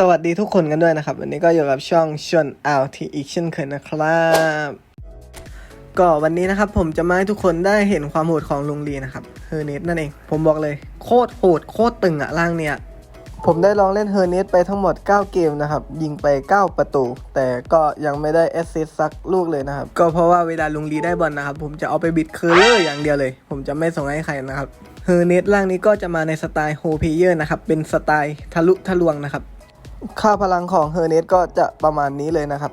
สวัสดีทุกคนกันด้วยนะครับ วันนี้ก็อยู่กับช่องชวนอ่าวที่อีกเช่นเคยนะครับ ก็วันนี้นะครับผมจะมาให้ทุกคนได้เห็นความโหดของลุงลีนะครับเฮอร์เนสนั่นเอง ผมบอกเลย โคตรโหดโคตรตึงอะร่างเนี้ยผมได้ลองเล่นเฮอร์เนสไปทั้งหมด 9 เกมนะครับ ยิงไป 9 ประตู แต่ก็ยังไม่ได้แอสซิสต์สักลูกเลยนะครับ ก็เพราะว่าเวลาลุงลีได้บอลนะครับ ผมจะเอาไปบิดเคอร์เลอร์อย่างเดียวเลย ผมจะไม่ส่งให้ใครนะครับเฮอร์เนสร่างนี้ก็จะมาในสไตล์โฮเพเยอร์นะครับเป็นสไตล์ทะลุทะลวงนะครับ ค่าพลังของเฮอร์เนสก็จะประมาณนี้เลยนะครับ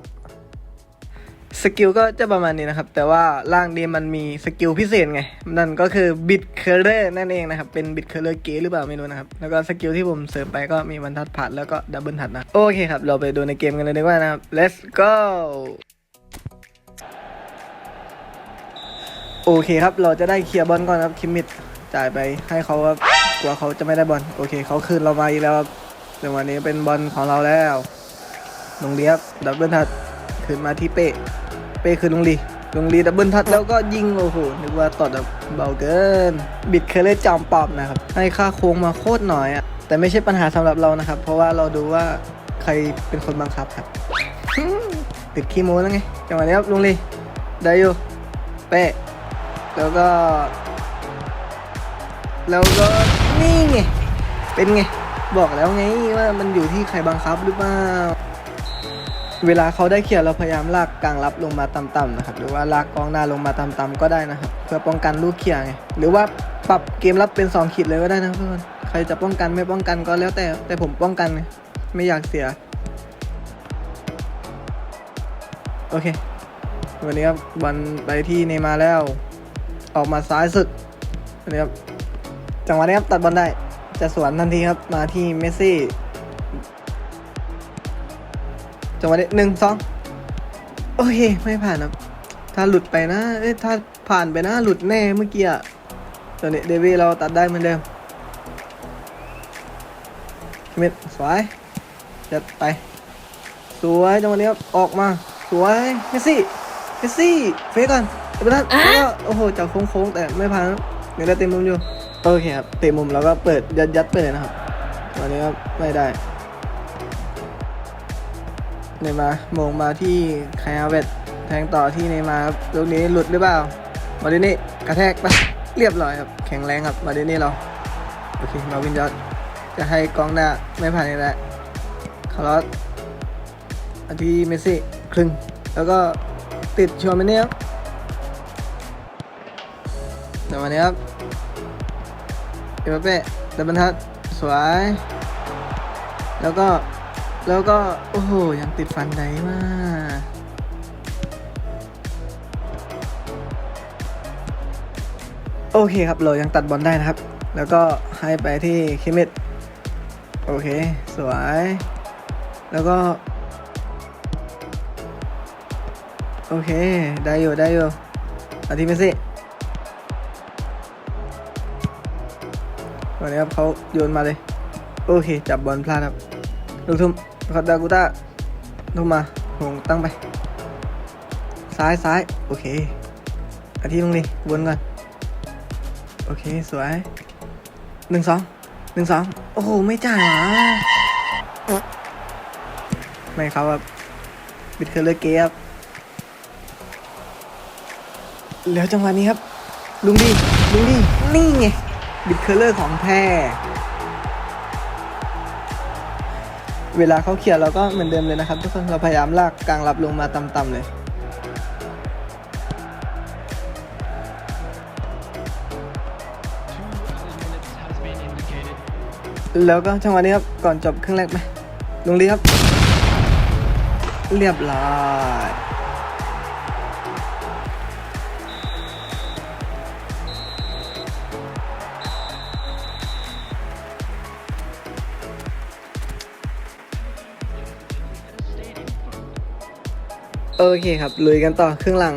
สกิลก็จะประมาณนี้นะครับ แต่ว่าร่างนี้มันมีสกิลพิเศษไง นั่นก็คือบิดเคอร์เลอร์นั่นเองนะครับ เป็นบิดเคอร์เลอร์เกหรือเปล่าไม่รู้นะครับ แล้วก็สกิลที่ผมเสริมไปก็มีบรรทัดผัดแล้วก็ดับเบิลทัดนะ โอเคครับ เราไปดูในเกมกันเลยดีกว่านะครับ let's go โอเคครับ เราจะได้เคลียร์บอลก่อนครับ คิมมิดจ่ายไปให้เขาครับกลัวเขาจะไม่ได้บอล โอเค เขาคืนเรามาอีกแล้วครับ แต่วันนี้เป็นบอลของเราแล้วลงเลียบดับเบิลทัดคืนมาที่เป้เป้คือลงลีลงลีดับเบิลทัดแล้วก็ยิงโอ้โหนึกว่าตอดแบบเบาเกิน บิดเคเลอร์จอมปอบนะครับ ให้ค่าโค้งมาโคตรหน่อยอะแต่ไม่ใช่ปัญหาสำหรับเรานะครับ เพราะว่าเราดูว่าใครเป็นคนบังคับครับติดขี้โม้แล้วไงจังหวะนี้ครับลุงลีได้อยู่เป้แล้วก็ แล้วก็นี่ไงเป็นไง บอกแล้วไงว่ามันอยู่ที่ใครบังคับหรือเปล่า เวลาเขาได้เขียนเราพยายามลากกลางรับลงมาต่ำๆนะครับ หรือว่าลากกองหน้าลงมาต่ำๆก็ได้นะครับ เพื่อป้องกันลูกเขียไง หรือว่าปรับเกมรับเป็น2ขีดเลยก็ได้นะเพื่อน ใครจะป้องกันไม่ป้องกันก็แล้วแต่ แต่ผมป้องกันไงไม่อยากเสีย โอเค วันนี้ครับบอลไปที่เนมาแล้ว ออกมาซ้ายสุดวันนี้ครับจังหวะนี้ครับตัดบอลได้ จะสวนทันทีครับมาที่เมสซี่จังหวะนี้หนึ่งสองโอเค ไม่ผ่านครับ ถ้าหลุดไปนะเอ้ยถ้าผ่านไปนะหลุดแน่เมื่อกี้อะตอนนี้เดวิดเราตัดได้เหมือนเดิมเม็ดสวยจัดไป สวยจังหวะนี้ครับออกมาสวยเมสซี่เมสซี่เฟกก่อนเดี๋ยวไปทันแล้วก็โอ้โหจับโค้งๆแต่ไม่ผ่านครับเดี๋ยวได้เต็มมุมอยู่ โอเคครับเตะมุมแล้วก็เปิดยัดยัดไปเลยนะครับตอนนี้ก็ไม่ได้เนย์มาร์มงมาที่ไคอาเวตแทงต่อที่เนย์มาครับลูกนี้หลุดหรือเปล่า มาดินี่กระแทกไปเรียบร้อยครับ แข็งแรงครับ มาดินี่เรา โอเค มาวินยอดจะให้กองหน้าไม่ผ่านนี่แหละคาร์ลอสอันที่เมสซี่ครึ่ง แล้วก็ติดชัวร์เมเนียครับแต่วันนี้ครับ เอเปเป้ดับบรรทัดสวย แล้วก็แล้วก็ โอ้โห ยังติดฟันไดมากโอเคครับ เรายังตัดบอลได้นะครับ แล้วก็ให้ไปที่คิมิดโอเค สวย แล้วก็ โอเค ได้อยู่ ได้อยู่อาทิเมสซี่ วันนี้ครับเขาโยนมาเลย โอเค จับบอลพลาดครับลูกทุ่มคอดากุต้าทุ่มมาหงตั้งไป ซ้ายซ้ายโอเคอาทิตย์ลงดิวนก่อน โอเค สวยหนึ่งสองหนึ่งสองโอ้โห ไม่จ่ายหรอไม่เขาแบบบิดเคอร์เลอร์เกฟแล้วจังหวะนี้ครับ ลุงดีลุงดีนี่ไง บิดเคอร์เลอร์ของแท้เวลาเขาเขียนเราก็เหมือนเดิมเลยนะครับ ทุกคนเราพยายามลากกลางรับลงมาต่ำๆเลย แล้วก็จังหวะนี้ครับ ก่อนจบครึ่งแรกไหมลุงลีครับ เรียบร้อย โอเคครับลุยกันต่อครึ่งหลัง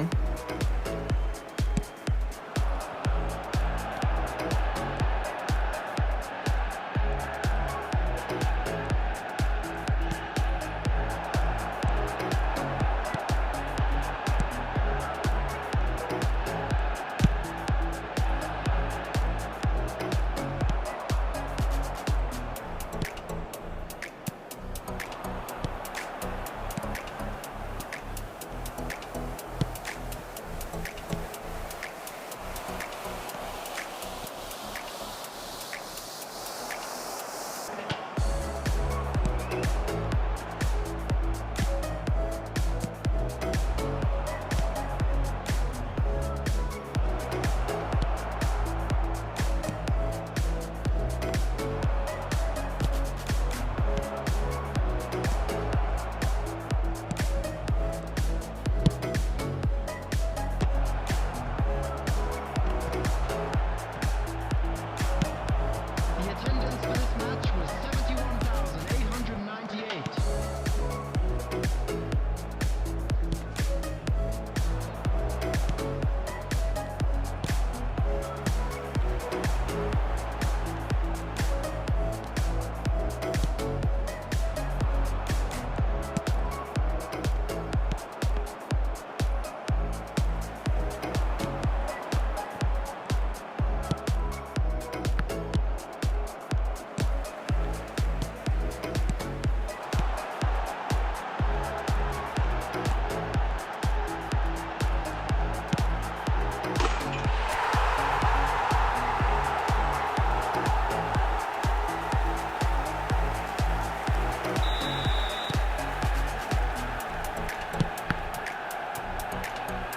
Bye.